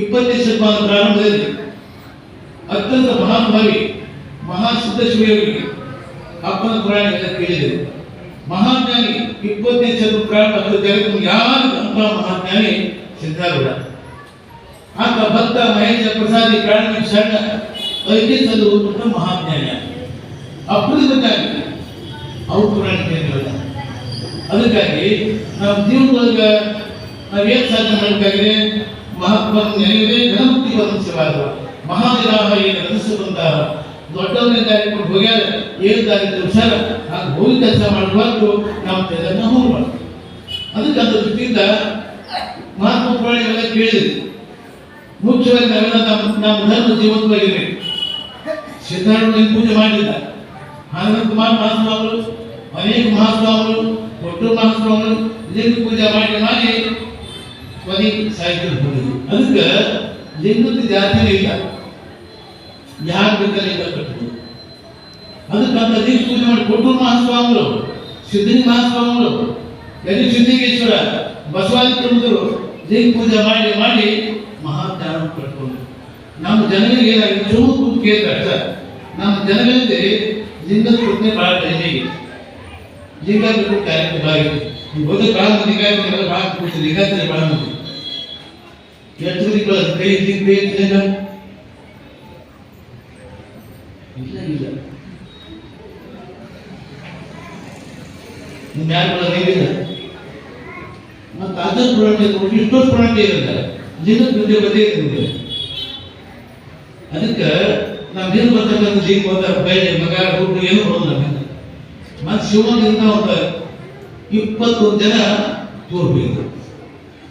ಇಪ್ಪತ್ತನೇ ಶತಮಾನ ಪ್ರಾರಂಭದಲ್ಲಿ ಅತ್ಯಂತ ಮಹಾನುಭಾವಿ ಮಹಾಸಿದ್ಧಶಿವರಿಗೆ ಅಪ್ಪನ ಪುರಾಣ ಕೇಳಿದೆ ಮಹಾಜ್ಞಾನಿ ಇಪ್ಪತ್ತನೇ ಶತ ಪ್ರಾರಂಭ ಜಗತ್ತು ಯಾರು ಅಂತ ಮಹಾಜ್ಞಾನಿ ಸಿದ್ಧಾರೂಢ ಆತ ಭಕ್ತ ಮಹೇಶ ಪ್ರಸಾದಿ, ಪ್ರಾಣಿ, ಶರಣ ಐದೇ ಸಲ ಹೋಗ್ಬಿಟ್ಟು ಮಹಾಜ್ಞಾನಿ. ಅಪರಿಮಿತವಾಗಿ ಅವ್ರ ಪುರಾಣ ಕೇಳಿರಲ್ಲ ಅದಕ್ಕಾಗಿ ನಮ್ಮ ಜೀವನದೊಳಗೆ ನಾವು ಏನು ಸಾಧನೆ ಮಾಡಬೇಕಾಗಿದೆ? ಮಹಾತ್ಮ ನೆಲವೇ ಘನಮುಕ್ತಿ ಒದಗಿಸಬಾರದು ಮಹಾವಿರಾಹ ಏನು ರಚಿಸಿ ಬಂದಾರ ದೊಡ್ಡವನೇ ದಾರಿ ಕೊಟ್ಟು ಹೋಗ್ಯಾರ ಏನು ದಾರಿ ತೋರಿಸ್ಯಾರ ಹಾಗೆ ಕೆಲಸ ಮಾಡಬಾರ್ದು ನಾವು ತೆಲನ್ನ ಹೋಗ್ಬಾರ್ದು ಅದಕ್ಕೆ ಅದ್ರ ದೃಷ್ಟಿಯಿಂದ ಮಹಾತ್ಮ ಎಲ್ಲ ಕೇಳಿದ್ವಿ ಮುಖ್ಯವಾಗಿ ನಾವೆಲ್ಲ ನಮ್ಮ ನಮ್ಮ ಧರ್ಮ ಜೀವಂತವಾಗಿರ್ಬೇಕು ಸಿದ್ಧಾರೂಢ ಪೂಜೆ ಮಾಡಿಲ್ಲ ಆನಂದ ಕುಮಾರ್ ಮಹಾಸ್ವಾಮಿಗಳು ಅನೇಕ ಮಹಾಸ್ವಾಮಿಗಳು ಕೊಟ್ಟರು ಮಹಾಸ್ವಾಮಿಗಳು ಲಿಂಗ ಪೂಜೆ ಮಾಡಿ ಮಾಡಿ ಕೊನೆ ಸಾಹಿತ್ಯ ಹೋಗಿದ್ರು ಅದಕ್ಕೆ ಲಿಂಗದ ಜಾತಿನೇ ಇಲ್ಲ ಯಾರು ಬೇಕಾದ್ರೆ ಲಿಂಗ ಕಟ್ಟಬಹುದು ಅದಕ್ಕೆ ಅಂತ ಲಿಂಗ ಪೂಜೆ ಮಾಡಿ ಕೊಟ್ಟೂರು ಮಹಾಸ್ವಾಮಿಗಳು ಸಿದ್ಧಲಿಂಗ ಮಹಾಸ್ವಾಮಿಗಳು ಯದಿ ಸಿದ್ಧಲಿಂಗೇಶ್ವರ ಬಸವಾದಿ ಪ್ರಮುಖರು ಲಿಂಗ ಪೂಜೆ ಮಾಡಿ ಮಾಡಿ ಮಹಾಜ್ಞಾನ ಕಟ್ಕೊಂಡು ನಮ್ಮ ಜನಗಳಿಗೆ ಏನಾಗಿದೆ ಚೂರು ಕೂತು ಕೇಳ್ತಾರೆ ಸರ್ ನಮ್ಮ ಜನಗಳಿಗೆ ಲಿಂಗದ ಪ್ರಜ್ಞೆ ಬಹಳ ಕಡಿಮೆ ಇದೆ ಲಿಂಗ ಬಿಟ್ಟು ಕಾರ್ಯಕ್ರಮ ಆಗಿದೆ ನೀವು ಹೋದ ಬಹಳ ಮಂದಿ ಕಾರ್ಯಕ್ರಮ ಬಹಳ ಕೂತು ಲಿಂಗಾಂತರ ಬಹಳ ಮಂದಿ ದಿಕ್ಕಳ ಕೈ ಲಿಂಗ ಇಲ್ಲ ಇಲ್ಲ. ಯಾರು ನೀವಿಲ್ಲ ಮತ್ತು ಅದರ ಪುರಾಣ ಇಷ್ಟೊಂದು ಪ್ರಾಣಿ ಇರುತ್ತೆ. ಲಿಂಗ ಪೂಜೆ ಬದೇ ಇರ್ತದೆ ಅದಕ್ಕೆ ನೀರು ಬರ್ತಕ್ಕಂಥ ಲಿಂಗ ಹೋದ ಬಯಲೆ ಮಗ ಹುಟ್ಟು ಏನು ನಮ್ಮಿಂದ ಮತ್ತು ಶಿವಮೊಗ್ಗದಿಂದ ಒಂದು ಇಪ್ಪತ್ತೊಂದು ಜನ ತೋರ್ಬೇಕು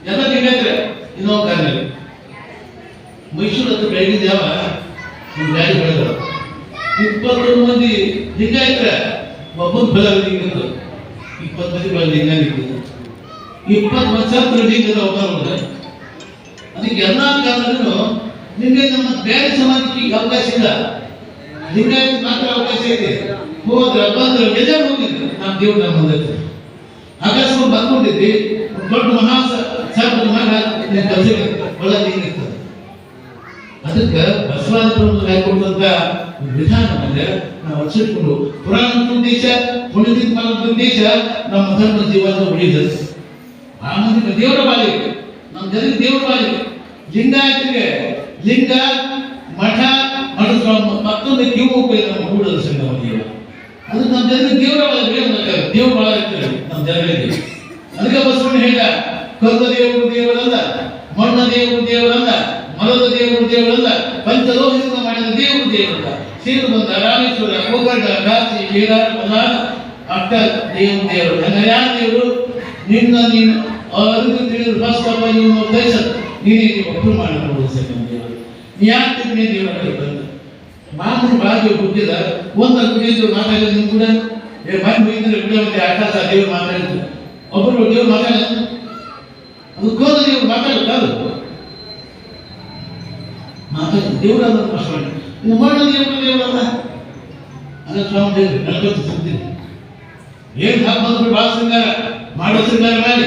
ಎಲ್ಲ ಲಿಂಗಾದ್ರೆ ಇನ್ನೊಂದು ಕಾರಣ ಮೈಸೂರು ಹತ್ರ ಬೆಳಗಿದ ಯಾವ ಇಪ್ಪತ್ತೊಂದು ಮಂದಿ ಲಿಂಗಾಯತ್ರ ಒಬ್ಬನ ಫಲ ಲಿಂಗದ್ದು ಇಪ್ಪತ್ತು ಮಂದಿ ಲಿಂಗ ನಿಂತಿದ್ದು ಇಪ್ಪತ್ತು ವರ್ಷ ಲಿಂಗದ ಅವತಾರ ಅದಕ್ಕೆ ಎಲ್ಲ ಕಾರಣಗಳು ನಿಮಗೆ ನಮ್ಮ ಬೇರೆ ಸಮಾಜಕ್ಕೆ ಅವಕಾಶ ಇಲ್ಲ. ಲಿಂಗಾಯತ ಮಾತ್ರ ಅವಕಾಶ ಇದೆ. ಹೋದ್ರೆ ಬಂದ್ರೆ ಬೇಜಾರು ಹೋಗಿದ್ರು. ನಮ್ಮ ದೇವ್ರು ನಮ್ಮ ಮುಂದೆ ಅಕಸ್ಮಾತ್ ಬಂದ್ಕೊಂಡಿದ್ವಿ ದೊಡ್ಡ ಮಹಾ ಸರ್ಪ ಮರ ಒಳ ಲಿಂಗ ಇರ್ತದೆ ಅದಕ್ಕೆ ಬಸವಾದ ಹಾಕೊಂಡಂತ ವಿಧಾನ ಅಂದ್ರೆ ನಾವು ಅರ್ಚಿಟ್ಕೊಂಡು ಪುರಾಣ ಉದ್ದೇಶ ಪುಣ್ಯದಿಂದ ಮಾಡುವ ಉದ್ದೇಶ ನಮ್ಮ ಧರ್ಮ ಜೀವನ ಉಳಿದದ್ದು ಆ ಮಂದಿ ದೇವರ ಬಾಲಿ ನಮ್ಮ ಜನರಿಗೆ ದೇವರ ಬಾಲಿ ಲಿಂಗಾಯತಿಗೆ ಲಿಂಗ, ಮಠ ಮಠ ಮತ್ತೊಂದು ಕಿವು ನಮ್ಮ ದೇವ ಅದು ನಮ್ಮ ಜನರಿಗೆ ದೇವರ ಬಾಲಿ ದೇವ್ರ ಬಾಳ ಇರ್ತಾರೆ ನಮ್ಮ ಜನಗಳಿಗೆ ಅದಕ್ಕೆ ಬಸವಣ್ಣ ಹೇಳ ಕಲ್ಲು ದೇವರು ದೇವರಲ್ಲ ಮಣ್ಣ ದೇವರು ದೇವರಲ್ಲ, ಮರದ ದೇವರು ದೇವರಲ್ಲ ಪಂಚಲೋಹದಿಂದ ಮಾಡಿದ ದೇವರು ದೇವರಲ್ಲ. ಸೀರು ಬಂದ ರಾಮೇಶ್ವರ ಕೋಗಡ್ಡ ಕಾಶಿ ಬೀರಾರ ಬಲಾರ ಅಟ್ಟ ದೇವರು ದೇವರು. ನನ್ನ ಯಾರ ದೇವರು? ನಿನ್ನ ನೀನು. ಅರಿದು ತಿಳಿದು ಫಸ್ಟ್ ಅಪ್ಪ ನೀವು ಉದ್ದೇಶ, ನೀನೇ ನೀವು ಅಪ್ರೂವ್ ಮಾಡಬಹುದು ಸೆಕೆಂಡ್ ದೇವರು. ಯಾಕೆ ನೀನೇ ದೇವರ ಬಂದ? ಮಾಮೂಲು ಬಾಗಿ ಹುಟ್ಟಿದ, ಒಂದು ಕುಡಿಯೋದು ಮಾತಾಡಿದ್ರು ಕೂಡ? ಏ ಮನೆ ಮುಗಿದ್ರೆ ಕೂಡ ಒಂದು ಆಕಾಶ ದೇವರು ಮಾತಾಡಿದ್ರು ಒಬ್ಬರು ದೇವರು ಮಾತಾಡಿದ ಅದು ಕೋದ ದೇವರು ಮಾತಾಡುತ್ತಾರೆ ಮಾತಾಡ ದೇವರ ಪ್ರಶ್ನೆ ಇನ್ನು ಮಣ್ಣ ದೇವರು ದೇವರಲ್ಲ ಅಂದ್ರೆ ಸ್ವಾಮಿ ದೇವರು ಸುದ್ದಿ ಏನ್ ಹಬ್ಬ ಬಂದ್ರು ಭಾಳ ಶೃಂಗಾರ. ಮಾಡೋ ಶೃಂಗಾರ ಮಾಡಿ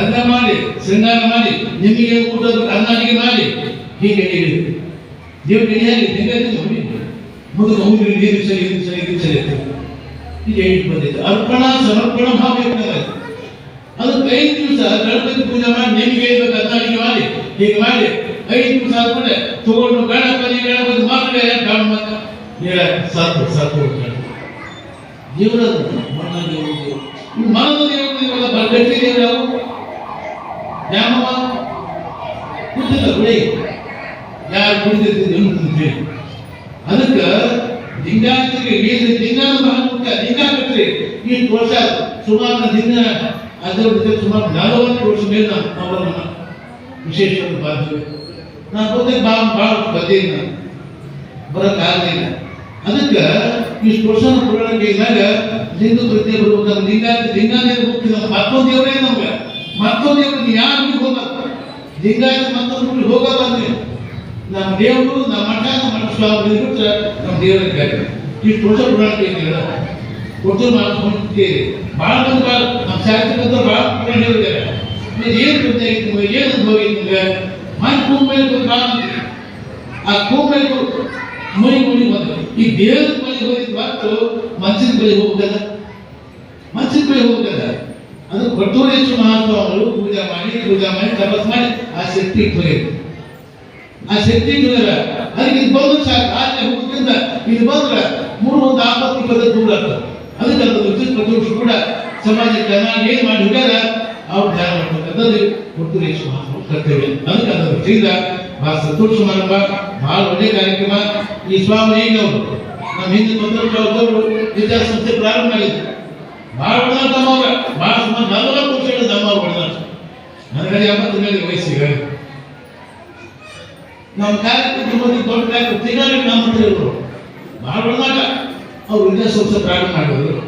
ಎಲ್ಲ ಮಾಡಿ, ಶೃಂಗಾರ ಮಾಡಿ, ನಿಮಗೆ ಊಟದ ಕರ್ನಾಟಕ ಮಾಡಿ. ಹೀಗೆ ಹೇಳಿ ದೇವ್ರಿಗೆ ಹೇಗೆ ಹೆಂಗಾಯ್ತು ನೋಡಿ ಮುಂದೆ ಹೋಗಿ ನೀರು ಸರಿ, ಇದು ಸರಿ ಇದು ಸರಿ ಹೀಗೆ ಹೇಳಿ ಅರ್ಪಣ, ಸಮರ್ಪಣ ಭಾವ ಇರ್ತದೆ ಅದು ಐದು ದಿವಸ ಗಣಪತಿ ಪೂಜೆ ಮಾಡಿ ನಿಮ್ಗೆ ಹೇಳ್ಬೇಕು ಹೀಗೆ ಮಾಡಿ ಹೀಗೆ ಮಾಡಿ ಐದು ದಿವಸ ಆದ್ಮೇಲೆ ತಗೊಂಡು ಗಣಪತಿ ಗಣಪತಿ ಕಾಣ್ ಮಾತ್ರ ಹೇಳ ಸಾಕು ಸಾಕು ದೇವರ ದೇವರು ಈ ಮನದ ದೇವರು ದೇವರ ಬರ್ಗಟ್ಟಿ ದೇವರು ಯಾವ ಬಿಡಿ ಯಾರು ಕುಡಿದಿರ್ತೀವಿ ಅಂತೇಳಿ ಅದಕ್ಕೆ ಲಿಂಗಾಯತರಿಗೆ ಏನು ಲಿಂಗಾನ ಬಹಳ ಮುಖ್ಯ ಲಿಂಗ ಈ ವರ್ಷ ಸುಮಾರು ದಿನ ಅದರ ಜೊತೆ ಸುಮಾರು ನಲವತ್ತು ವರ್ಷ ಅವರನ್ನ ವಿಶೇಷವಾಗಿ ಬಾಳ್ತೀವಿ ನಾನು ಹೋದ್ರೆ ಭಾಳ ಭಾಳ ಬಂದಿಲ್ಲ ಬರೋಕ್ಕಾಗಲಿಲ್ಲ ಅದಕ್ಕೆ ಇಷ್ಟು ವರ್ಷ ಪುರಾಣಕ್ಕೆ ಇದ್ದಾಗ ಲಿಂಗ ಪ್ರತಿ ಬರ್ಬೇಕಾದ್ರೆ ಲಿಂಗಾಯತ ಲಿಂಗಾನೇ ನಮ್ಮ ಮತ್ತೊಂದು ದೇವರೇ ನಮ್ಗೆ. ಮತ್ತೊಂದು ದೇವ್ರಿಗೆ ಯಾರು ಹೋಗಲ್ಲ. ಲಿಂಗಾಯತ ಮತ್ತೊಂದು ಹೋಗಬಾರ್ದು ನಮ್ಮ ದೇವರು, ನಮ್ಮ ಮಠ ನಮ್ಮ ಸ್ವಾಮಿ ನಮ್ಮ ದೇವರ ಗಾಡಿ ಇಷ್ಟು ವರ್ಷ ಪುರಾಣಕ್ಕೆ ಏನಿಲ್ಲ ಕೊಟ್ಟು ಮಾಡಿಕೊಂಡು ಭಾಳ ಬಂದು ಭಾಳ ನಮ್ಮ ಸಾಹಿತ್ಯ ಬಂದ್ರೆ ಭಾಳ ಪೂರ್ಣ ಹೇಳಿದ್ದಾರೆ ಏನು ಗೊತ್ತಾಗಿತ್ತು ನಿಮಗೆ ಏನು ಅನುಭವ ನಿಮಗೆ ಮನೆ ಕೂಮ್ ಮೇಲೆ ಬಂದು ಆ ಕೂಮ್ ಮೇಲೆ ಮೈ ಮುನಿ ಬಂದು ಈ ದೇವರ ಬಳಿ ಹೋಗಿದ್ ಮತ್ತು ಮನಸ್ಸಿನ ಬಳಿ ಹೋಗ್ಬೇಕಲ್ಲ ಮನಸ್ಸಿನ ಬಳಿ ಹೋಗ್ಬೇಕಲ್ಲ ಅದು ಕೊಟ್ಟೂರೇಶ್ವರ ಮಹಾಸ್ವಾಮಿಗಳು ಪೂಜೆ ಮಾಡಿ ಪೂಜೆ ಮಾಡಿ ತಪಸ್ ಮಾಡಿ ಆ ಶಕ್ತಿ ತೊರೆಯಿತು ಆ ಶಕ್ತಿ ತೊರೆಯಲ್ಲ ಅದಕ್ಕೆ ಇದು ಬಂದ್ರೆ ಸಾಕು ಆಚೆ ಹೋಗೋದ್ರಿಂದ ಇದು ಬಂದ್ರೆ ಮೂರು ಒಂದು ಆಪತ್ತು ಇಪ್ಪತ್ತೈದು ದೂರ ಆಗ್ತದೆ ಅದಕ್ಕೆ ಅದು ವಿದ್ಯುತ್ ಪ್ರತಿಪಕ್ಷ ಕೂಡ ಸಮಾಜಕ್ಕೆ ಏನು ಮಾಡಿ ಹೋಗ್ಯಾರ ಅವ್ರು ಧ್ಯಾನ ಮಾಡ್ತಕ್ಕಂಥದ್ದು ಮುತ್ತುರೇಶ್ ಕರ್ತವ್ಯ ಅದಕ್ಕೆ ಅದರ ದೃಷ್ಟಿಯಿಂದ ಬಹಳ ಸಂತೋಷ ಬಹಳ ಒಳ್ಳೆ ಕಾರ್ಯಕ್ರಮ. ಈ ಸ್ವಾಮಿ ಅವರು ನಮ್ಮ ಪ್ರಾರಂಭ ಬಹಳ ಒಳ್ಳೆ ಬಹಳ ಸುಮಾರು ನಲವತ್ತು ವರ್ಷಗಳ ಎಂಬತ್ತು ಮೇಲೆ ವಯಸ್ಸಿಗೆ ದೊಡ್ಡ ಕಾರ್ಯಕ್ರಮ ನಮ್ಮ ಭಾಳ ಒಳಗಾಗ ಅವ್ರು ವಿದ್ಯಾಸಂಸ್ಥೆ ಪ್ರಾರಂಭ ಮಾಡಿದ್ರು.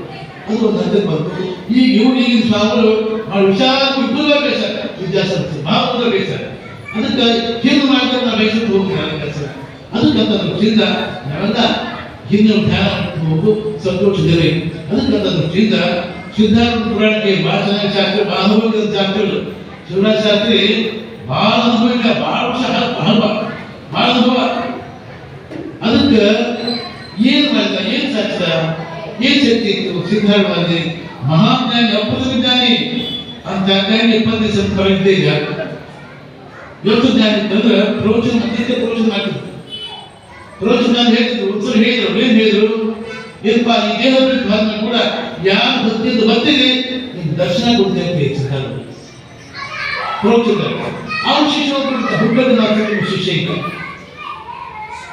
ಅದು ಒಂದು ಹಂತಕ್ಕೆ ಬಂತು. ಈಗ ಈಗಿನ ಸ್ವಾಮಿಗಳು ಭಾಳ ವಿಶಾಲ ವಿಪುಲ ಬೇಸರ ವಿದ್ಯಾಸಂಸ್ಥೆ ಭಾಳ ಬೇಸರ ಅದಕ್ಕೆ ಹಿಂದೆ ಮಾಡಿದ್ರೆ ನಾವು ಬೇಸರ ಹೋಗ್ತಾರೆ ಕೆಲಸ. ಅದಕ್ಕೆ ಅಂತ ದೃಷ್ಟಿಯಿಂದ ನಾವೆಲ್ಲ ಹಿಂದೆ ಧ್ಯಾನ ಹೋಗು, ಸಂತೋಷದಲ್ಲಿ. ಅದಕ್ಕೆ ಅಂತ ದೃಷ್ಟಿಯಿಂದ ಸಿದ್ಧಾರ್ಥ ಪುರಾಣಕ್ಕೆ ಭಾಳ ಚೆನ್ನಾಗಿ ಶಾಸ್ತ್ರ ಭಾಳ ಅನುಭವಿಸಿದ ಶಾಸ್ತ್ರಗಳು. ಶಿವರಾಜ ಶಾಸ್ತ್ರಿ ಭಾಳ ಅನುಭವಿಕ ಬಹಳ ವರ್ಷ ಭಾಳ ಅನುಭವ ಅದಕ್ಕೆ ಏನ್ ಮಾಡಿದ ಏನ್ ಸಾಕ್ತ ಏನ್ ಶಕ್ತಿ ಇತ್ತು ಸಿದ್ಧಾರ್ಥವಾಗಿ ಮಹಾಜ್ಞಾನಿ ಅಪ್ಪದ ವಿಜ್ಞಾನಿ ಅಂತ ಜ್ಞಾನಿ ಇಪ್ಪತ್ತು ದಿವಸ ಬರೆದಿದ್ದೆ ಈಗ ಇವತ್ತು ಜ್ಞಾನ ಅಂದ್ರೆ ಪ್ರವಚನ ಅತ್ಯಂತ ಪ್ರವಚನ ಮಾಡ್ತಿದ್ರು ಪ್ರವಚನ ಹೇಳಿದ್ರು ಉತ್ತರ ಹೇಳಿದ್ರು, ಏನ್ ಹೇಳಿದ್ರು? ಏನಪ್ಪ, ಈ ದೇಹ ಬಿಟ್ಟು ಕೂಡ ಯಾರು ಭಕ್ತಿಯಿಂದ ಬರ್ತೀರಿ ನಿಮ್ ದರ್ಶನ ಅಂತ ಸಿದ್ಧಾರ್ಥ ಪ್ರವಚನ. ಅವ್ರ ಶಿಷ್ಯ ಹುಟ್ಟದ ನಾಲ್ಕು ಶಿಷ್ಯ ಇದ್ದ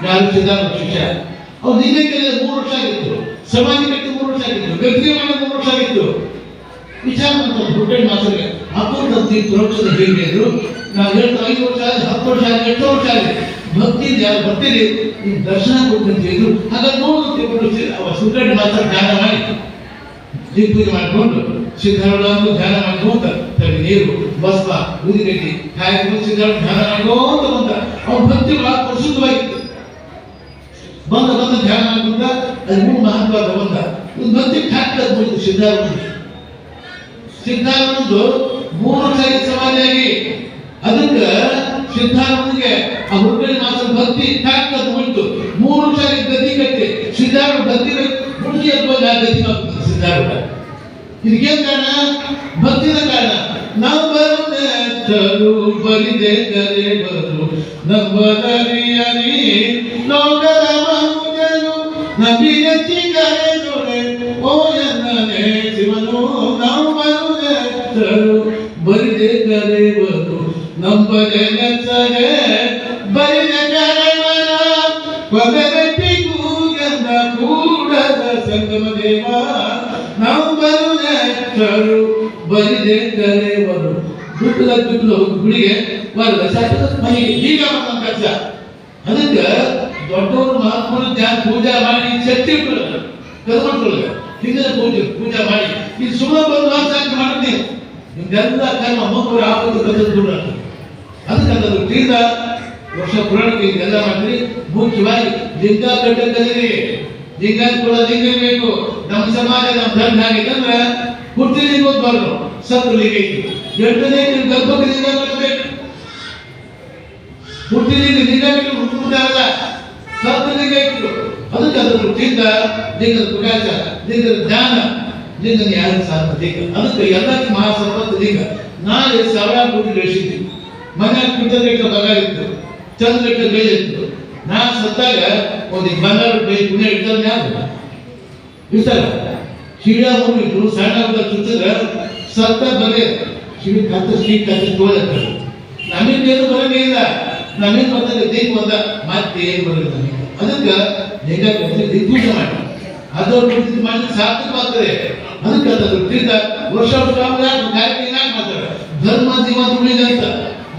ಯಾರು ಸಿದ್ಧಾರ್ಥ ಶಿಷ್ಯ? ಅವ್ರು ಮೂರು ವರ್ಷ ಆಗಿತ್ತು. ಸಮಾಜ ಕಟ್ಟಿ ಮೂರು ವರ್ಷ ಆಗಿತ್ತು ವ್ಯಕ್ತಿಗೆ ಮಾಡಕ್ಕೆ ಮೂರು ವರ್ಷ ಆಗಿತ್ತು. ವಿಚಾರ ಮಾಡ್ತಾರೆ. ಹುಟ್ಟೆ ಮಾತುಗೆ ಅಪ್ಪಂತ ಪ್ರವಚನ ಹೇಳಿದ್ರು ನಾವು ಹೇಳ್ತಾ ಐದು ವರ್ಷ ಆಗಿದೆ ಹತ್ತು ವರ್ಷ ಆಗಿದೆ ಎಂಟು ವರ್ಷ ಆಗಿದೆ ಭಕ್ತಿ ಯಾರು ಬರ್ತೀರಿ? ನೀವು ದರ್ಶನ ಕೊಡ್ತಂತ ಹೇಳಿದ್ರು ಹಾಗಾಗಿ ನೋಡು ತಿಳ್ಕೊಂಡು ಅವ ಸುಗಡ್ಡೆ ಮಾತ್ರ ಧ್ಯಾನ ಮಾಡಿ ದೀಪ ಪೂಜೆ ಮಾಡಿಕೊಂಡು ಸಿದ್ಧಾರೂಢ ಧ್ಯಾನ ಮಾಡ್ಕೊಂತ ತಲೆ ನೀರು, ಬಸ್ಪ ಊದಿಗಡ್ಡಿ ಕಾಯ್ಕೊಂಡು ಸಿದ್ಧಾರೂಢ ಧ್ಯಾನ ಮಾಡ್ಕೊಂತ ಬಂದ. ಅವನ ಭಕ್ತಿ ಬಹಳ ಪ್ರಸಿದ್ಧವಾಗಿತ್ತು. ಬಂದ ಬಂದ ಧ್ಯಾನ ಮಾಡ್ಕೊಂತ ಅದು ಮೂರು ಮಹತ್ವದ ಒಂದು ಭಕ್ತಿ ಠಾಕ್ ಬಂದು ಸಿದ್ಧಾರೂಢ. ಸಿದ್ಧಾರೂಢದ್ದು ಮೂರು ಆಗಿತ್ತು ಸಮಾಧಿಯಾಗಿ. ಅದಕ್ಕೆ ಸಿದ್ಧಾರೂಢನಿಗೆ ಆ ಹುಡುಗನ ಮಾತ್ರ ಭಕ್ತಿ ಠಾಕ್ ಉಂಟು. ಮೂರು ಆಗಿದ್ದು ಗತಿ ಕಟ್ಟಿ ಸಿದ್ಧಾರೂಢ ಭಕ್ತಿ ಹುಡುಗಿ ಅಥವಾ ಗತಿ ಆಗ್ತದೆ ಸಿದ್ಧಾರೂಢ. ಇದಕ್ಕೇನು ಕಾರಣ? ಭಕ್ತಿನ ಕಾರಣ. ಬರುತ್ತರು ಬರಿದೆ ಕರೆ ಬರು ಲೋಕದ ಮನುಜನು ಬರಿದೆ ಕರೆ ಬರು ನಂಬದೆ ನೆಚ್ಚರೆ ಬರಿದೆ ಕರೆವರ ಕೊನೆಗಟ್ಟಿ ಕೂಗಂದ ಕೂಡದ ಸಂಗಮ ದೇವ. ನಂಬರು ಬರುವರು ಬರಿದೆ ಕರೆವರು. ದುಡ್ಡದ ದುಡ್ಡು ಗುಡಿಗೆ ಬರಲ್ಲ ಸತ್ತದ ಮನೆಗೆ ಈಗ ನಮ್ಮ ಕೆಲಸ ಅದಕ್ಕೆ ದೊಡ್ಡವರು ಮಹಾತ್ಮರು ಪೂಜಾ ಮಾಡಿ, ಶಕ್ತಿ ಇಟ್ಟಲ್ಲ ಕರ್ಮಟ್ರೊಳಗ ಹಿಂದಿನ ಪೂಜೆ, ಪೂಜಾ ಮಾಡಿ. ಇದು ಸುಮ್ಮನೆ ಬಂದು ಮಾಡ್ತೀನಿ ನಿಮ್ದೆಲ್ಲ ಕರ್ಮ ಮಕ್ಕಳು ಆಪತ್ತು ಆಗ್ತದೆ ಅದಕ್ಕೆ ಅದನ್ನು ತೀರ್ಥ ವರ್ಷ ಪುರಾಣಕ್ಕೆ ಇದೆಲ್ಲ ಮಾಡಿದ್ರಿ ಮುಖ್ಯವಾಗಿ ಲಿಂಗ ಕಟ್ಟಕ್ಕದಿರಿ ಲಿಂಗ ಕೂಡ ಲಿಂಗ ಬೇಕು ನಮ್ಮ ಸಮಾಜ, ನಮ್ಮ ಧರ್ಮ ಆಗಿತ್ತಂದ್ರೆ ಹುಟ್ಟಿ ಲಿಂಗ ಬರಲು ಸತ್ತು ಲಿಂಗ ಇತ್ತು ಎಂಟನೇ ನೀವು ಗರ್ಭಕ್ಕೆ ಲಿಂಗ ಬರಬೇಕು. ಹುಟ್ಟಿ ಲಿಂಗ ಲಿಂಗ ಬಿಟ್ಟು ಹುಟ್ಟುತ್ತಾರಲ್ಲ ಸತ್ತು ಲಿಂಗ ಇತ್ತು ಅದಕ್ಕೆ ಅದನ್ನು ತೀರ್ಥ ಲಿಂಗದ ಪ್ರಕಾಶ, ಲಿಂಗದ ಜ್ಞಾನ ಲಿಂಗನ ಯಾರು ಸಾಧ್ಯ ಅದಕ್ಕೆ ಎಲ್ಲಕ್ಕೆ ಮಹಾಸಂಪತ್ತು ಲಿಂಗ. ನಾಳೆ ಸಾವಿರಾರು ಕೋಟಿ ಗಳಿಸಿದ್ವಿ. ಮನೆ ಕುಂಟಲಿಟ್ಟು ಬಗಾಗಿತ್ತು ಚಂದ್ರಕ್ಕೆ ಬೇಳೆ ಇತ್ತು. ನಾ ಸತ್ತಾಗ ಒಂದು ಬಂಗಾರ ಬೇಳೆ ಪುಣ್ಯ ಇಡ್ತಾರೆ ಯಾರು? ಇರ್ತಾರ ಶಿಡ ಹೋಗಿದ್ರು ಸಣ್ಣ ಹುಡುಗ ಸತ್ತ ಬಗೆ ಶಿಡಿ ಕತ್ತ ಶಿಡಿ ಕತ್ತ ತೋಳತ್ತಾರೆ ನಮಗೇನು ಬರಂಗೇ ಇಲ್ಲ. ನಮಗೆ ಬರ್ತದೆ ದೀಪ ಬಂದ? ಮತ್ತೆ ಏನು ಬರಲ್ಲ ನಮಗೆ. ಅದಕ್ಕೆ ಲಿಂಗ ದಿಗ್ಪೂಜೆ ಮಾಡಿ ಅದರ ಪೂಜೆ ಮಾಡಿದ್ರೆ ಸಾರ್ಥಕವಾಗ್ತದೆ. ಅದಕ್ಕೆ ಅದನ್ನು ಕುರಿತ ವರ್ಷ ವರ್ಷ ಕಾರ್ಯಕ್ರಮ ಯಾಕೆ ಮಾಡ್ತಾರೆ. ಧರ್ಮ, ಜೀವ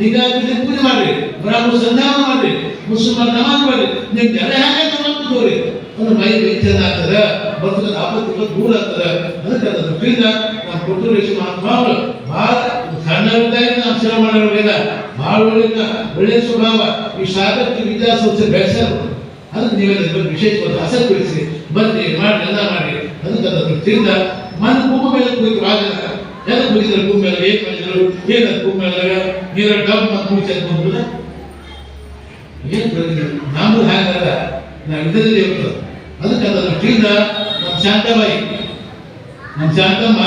ಲಿಂಗ ಕಟ್ಟಿ ಪೂಜೆ ಮಾಡ್ರಿ. ಬ್ರಾಹ್ಮಣ ಸಂಧಾನ ಮಾಡ್ರಿ. ಮುಸ್ಲಿಮರ ನಮಾಜ್ ಮಾಡ್ರಿ. ನಿಮ್ ಜನ ಹೇಗೆ ತಗೊಂಡು ತೋರಿ ಅಂದ್ರೆ ಮೈ ವೆಚ್ಚದ ಆಗ್ತದ ಬರ್ತದ ಆಪತ್ತು ಇವತ್ತು ದೂರ ಆಗ್ತದ. ಅದಕ್ಕೆ ಅದನ್ನು ಕುರಿತ ನಮ್ಮ ಕೊಟ್ಟೂರೇಶ್ವರ ಮಹಾತ್ಮಾವರು ಭಾಳ ಸಣ್ಣವರಿದ್ದಾಗ ನಾವು ಶ್ರಮ ಮಾಡೋರಿಲ್ಲ ಭಾಳ ಒಳ್ಳೆಯ ಒಳ್ಳೆಯ ಸ್ವಭಾವ. ಈ ಸಾಕಷ್ಟು ವಿದ್ಯಾಸಂಸ್ಥೆ ಬೆಳೆಸರು ಅದಕ್ಕೆ ನೀವೆಲ್ಲ ವಿಶೇಷವಾದ ಆಸಕ್ತಿ ವಹಿಸಿ ಬರ್ರಿ ಮಾಡಿ ಎಲ್ಲ ಮಾಡಿ ಅದಕ್ಕೆ ಅದನ್ನು ತಿಂದ ಮಣ್ಣು ಕುಂಭ ಮೇಲೆ ಕುಳಿತು ರಾಜನ ಎಲ್ಲ ಕುಳಿತರು ಕುಂಭ ಮೇಲೆ, ಏನ್ ಮಾಡಿದ್ರು? ಏನ ಕುಂಭ ಮೇಲೆ ನೀರ ಡಬ್ ಮತ್ತು ಮುಚ್ಚಿ ಅಂತ ಬಂದ್ಬಿಡ. ಏನ್ ಪ್ರಯೋಜನ? ನಮ್ದು ಹಾಗಲ್ಲ ನಾವು ಇದರಲ್ಲಿ ಇರ್ತದೆ ಅದಕ್ಕೆ ಅದರ ದೃಷ್ಟಿಯಿಂದ ನಮ್ಮ ಶಾಂತಬಾಯಿ. ನಮ್ಮ ಶಾಂತಮ್ಮ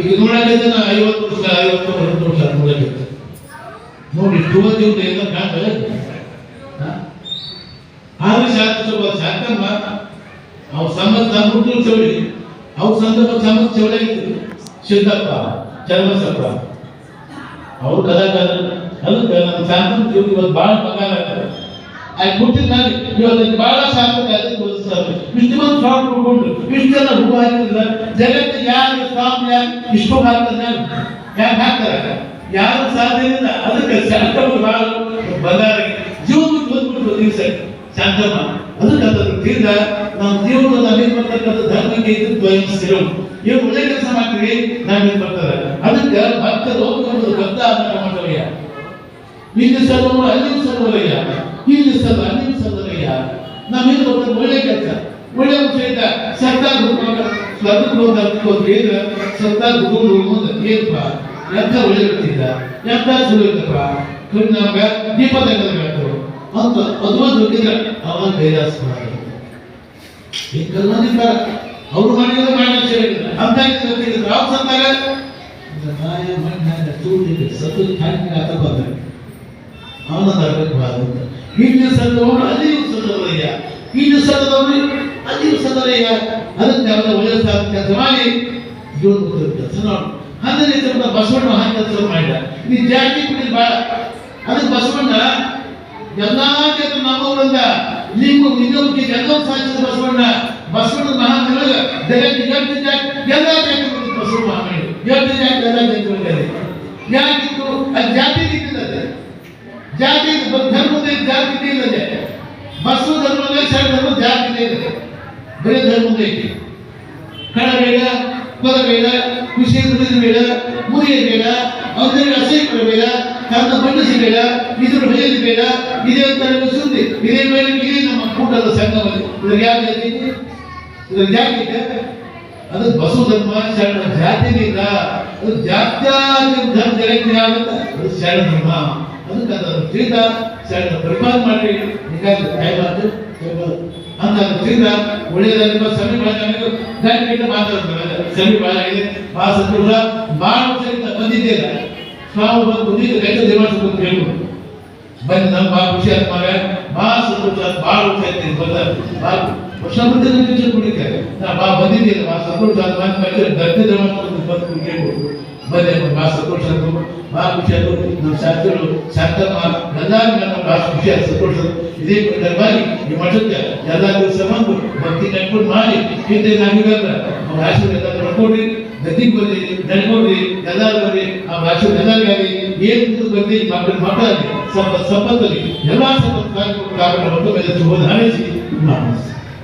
ಈಗ ನೋಡಕ್ಕೆ ಐವತ್ತು ವರ್ಷ, ಐವತ್ತು ಅರವತ್ತು ವರ್ಷ ನೋಡಕ್ಕೆ ನೋಡಿ ಜೀವನ ಏನೋ ಕಾಣ್ತದೆ ಆದ್ರೆ ಶಾಂತ ಸ್ವಲ್ಪ ಶಾಂತಮ್ಮ, ಅವ್ರ ಸಂಬಂಧ ಹುಟ್ಟೂರು ಚೌಳಿ. ಅವ್ರ ಸಂದರ್ಭ ಸಂಬಂಧ ಚೌಳಿ ಸಿದ್ದಪ್ಪ ಚರ್ಮಸಪ್ಪ ಅವ್ರು ಕಲಾಕಾರ. ಅದಕ್ಕೆ ನಮ್ಮ ಜೀವನ ಇವತ್ತು ಭಾಳ ಪಗಾರ ಆಗ್ತದೆ ಆಗ ಕೊಟ್ಟಿದ್ದ ಮೇಲೆ ಇವತ್ತು ಭಾಳ ಶಾಂತ ಅದಕ್ಕೆ ಓದಿಸ್ತಾರೆ ಇಷ್ಟು ಮಂದಿ ಸಾಂಗ್ ಕೊಡ್ಕೊಂಡು ಇಷ್ಟೆಲ್ಲ ಹೂವು ಹಾಕಿಲ್ಲ ಜಗತ್ತಿಗೆ ಯಾರು ಸ್ಟಾಪ್ ಯಾರು ಇಷ್ಟು ಹಾಕ್ತಾರೆ ಯಾಕೆ ಹಾಕ್ತಾರೆ? ಯಾರು ಸಾಧ್ಯ ಇಲ್ಲ. ಅದಕ್ಕೆ ಶಾಂತಮ್ಮ ಭಾಳ ಬಂಗಾರ ಜೀವನ ಬಂದ್ಬಿಟ್ಟು ದಿವಸ ಶಾಂತಮ್ಮ, ಅದಕ್ಕೆ ಅದನ್ನು ತೀರ್ಥ ನಾವು ಜೀವನದ ನಮಗೆ ಬರ್ತಕ್ಕಂಥ ಧರ್ಮಕ್ಕೆ ಇದು ದ್ವಯಂ ಸ್ಥಿರಂ ಇವ್ರು ಒಳ್ಳೆ ಕೆಲಸ ಮಾಡ್ತೀವಿ ನಾವೇನ್ ಬರ್ತಾರೆ ಅದಕ್ಕೆ ಭಕ್ತರು ಹೋಗ್ಕೊಂಡು ಭಕ್ತ ಅನ್ನೋ ಮಾಡ್ತವಯ್ಯ ಇಲ್ಲಿ ಸರ್ವ ಅಲ್ಲಿ ಸರ್ವರಯ್ಯ ಇಲ್ಲಿ ಸರ್ವ ಅಲ್ಲಿ ಸರ್ವರಯ್ಯ ನಾವೇನು ಬರ್ತಾರೆ ಒಳ್ಳೆ ಕೆಲಸ ಒಳ್ಳೆ ವಿಷಯ ಸರ್ಕಾರ ಸ್ವರ್ಗಕ್ಕೆ ಹೋದ್ರೆ ಏನು ಸರ್ಕಾರ ಗುರು ಮುಂದೆ ಏನಪ್ಪ ಎಂತ ಒಳ್ಳೆ ವ್ಯಕ್ತಿದ್ದ ಎಂತ ಸುಳ್ಳು ಇದ್ದಪ್ಪ ಕಣ್ಣು ನಮ್ಗೆ ದೀಪ ತೆಗೆದು ಅಂತ ಅದ್ಭುತ ಹೋಗಿದ್ರೆ ಅವಾಗ ಕೈಲಾಸ ಮಾಡ್ತಾರೆ ಈ ಕಲ್ಮಂದಿದ್ದಾರೆ ಅವ್ರು ಮಾಡಿದ್ರೆ ಮಾಡಿ ಸೇರಿದ್ರು ಅಂತ ಗೊತ್ತಿಲ್ಲ ರಾವ್ ಸಂತಾಗ ನಾಯ ಮಣ್ಣ ಚೂಟಿಗೆ ಸತ್ತು ಖಾಲಿ ಆತ ಬಂದ್ರೆ ಅವನ ನರಕಕ್ಕೆ ಬಾರದು ಇಲ್ಲಿ ಸತ್ತವನು ಅಲ್ಲಿಯೂ ಸತ್ತವರಯ್ಯ ಇಲ್ಲಿ ಸತ್ತರಯ್ಯ ಅದಕ್ಕೆ ಅವರ ಸಾಧ ಕೆಲಸ ಮಾಡಿ ಜೀವನ ಕೆಲಸ ನೋಡು. ಹಂಗನೇ ಸ್ವಲ್ಪ ಬಸವಣ್ಣ ಮಾಡಿದ. ನೀ ಜಾತಿ ಕುಡಿ ಬಾಳ ಅದಕ್ಕೆ ಬಸವಣ್ಣ ಎಲ್ಲಾ ನಮ್ಮ ಲಿಂಗ ಲಿಂಗಕ್ಕೆ ಎಲ್ಲ ಸಾಧಿಸಿದ ಬಸವಣ್ಣ ಬಸವಣ್ಣ ಮಹಾನಗ ಜಗತ್ತಿಗೆ ಎಷ್ಟು ಜಾತಿ, ಎಲ್ಲ ಜಾತಿ ಬಸವಣ್ಣ ಮಹಾಮಹಿಳೆ ಎಷ್ಟು ಜಾತಿ, ಎಲ್ಲ ಜಾತಿ ಯಾಕಿತ್ತು ಅದು ಜಾತಿ ಇದ್ದಿಲ್ಲ ಜಾತಿ ಧರ್ಮದ ಜಾತಿ ಇಲ್ಲದೆ, ಬಸವ ಧರ್ಮದ ಶರಣ ಧರ್ಮ ಜಾತಿ ಇದೆ ಬೇರೆ ಧರ್ಮದ ಐತಿ. ಕಳ ಬೇಡ ಕೊಲ ಬೇಡ ಖುಷಿ ದುಡಿದು ಬೇಡ ಮುರಿಯ ಬೇಡ ಅವರಿಗೆ ಅಸಹ್ಯ ಬೇಡ ತನ್ನ ಬಣ್ಣಿಸಿ ಬೇಡ ಇದ್ರ ಹೊಯ್ಯಲಿ ಬೇಡ ಇದೇ ಅಂತ ಸುದ್ದಿ. ಇದೇ ಮೇಲೆ ಇದೇ ನಮ್ಮ ಕೂಟದ ಸಂಘವನ್ನು ಇದ್ರ ಜಾತಿ ಇದ್ರ ಜಾತಿ ಅದು ಬಸವ ಧರ್ಮ ಶರಣ ಜಾತಿನಿಂದ ಅದು ಜಾತ್ಯಾತಿ ಧರ್ಮ ಆಗುತ್ತೆ? ಅದು ಶರಣ ಧರ್ಮ. ಅದಕ್ಕೆ ಅದರ ತೀರ್ಥ, ಶರಣ ಮಾಡಿ ಹೀಗಾಗಿ ಅಂತ ತೀರ್ಥ, ಒಳ್ಳೆಯದಾಗಿ ಸಮೀಪ ಗಂಟೆ ಮಾತಾಡ್ತಾರೆ ಸಮೀಪ ಆ ಸಂದರ್ಭ ಭಾಳ ಬಂದಿದ್ದೇನೆ ಸ್ವಾಮಿ ಬಂದು ಬಂದಿದ್ದು ಗಂಟೆ ದೇವಾಸ ಬಂದು ಹೇಳ್ಬೋದು ಬಂದು ನಮ್ಮ ಭಾಳ ಖುಷಿ ಆಯ್ತು ಮಗ ಭಾಳ ಸಂತೋಷ ಆಯ್ತು ಭಾಳ ಖುಷಿ ಆಯ್ತು ಬಂದ ಭಾಳ ವರ್ಷ ಮುಂದೆ ಟೀಚರ್ ಕುಡಿತಾರೆ ನಾ ಬಾ ಬಂದಿದ್ದೀನಿ ಭಾಳ ಸಂತೋಷ ಆಯ್ತು ಬಂದು ಬಂದ್ರೆ ಗಂಟೆ ದೇವಾಸ ಬಂದು ಬಂದು ಕೇಳ್ಬೋದು ಬಂದೆ ಭಾಳ ಸಂತೋಷ ಆಯ್ತು ಭಾಳ ಖುಷಿ ಆಯ್ತು ನಮ್ಮ ಶಾಸ್ತ್ರಿಗಳು ಶಾಂತಮ್ಮ ಎಲ್ಲಾರು ನನ್ನ ಭಾಳ ಖುಷಿ ಆಯ್ತು ಸಂತೋಷ ಇದೇ ದರ್ಬಾರಿ ಈ ಮಠಕ್ಕೆ ಎಲ್ಲ ದಿವಸ ಬಂದು ಭಕ್ತಿ ಕಟ್ಕೊಂಡು ಮಾಡಿ ಹಿಂದೆ ನಾವೀಗಲ್ಲ ಅವ್ರ ಆಶೀರ್ವಾದ ಎಲ್ಲ ಪಡ್ಕೊಡ್ರಿ ಗದ್ದಿಗೆ ಬರ್ರಿ ನಡ್ಕೊಡ್ರಿ ಎಲ್ಲಾರು ಬರ್ರಿ ಆ ಭಾಷೆ ಎಲ್ಲರಿಗಾಗಿ ಏನ್ ಮುಂದೆ ಬರ್ರಿ ಮಕ್ಕಳು ಮಕ್ಕಳಲ್ಲಿ ಸಂಪತ್ ಸಂಪತ್ತಲ್ಲಿ ಎಲ್ಲಾ ಸಂಪತ್ತು ಕಾರ್ಯಕ್ರಮ ಕಾರ್ಯಕ್ರಮ ಮೇಲೆ ಶುಭ ಹಾರೈಸಿ ನಮಸ್ತೆ.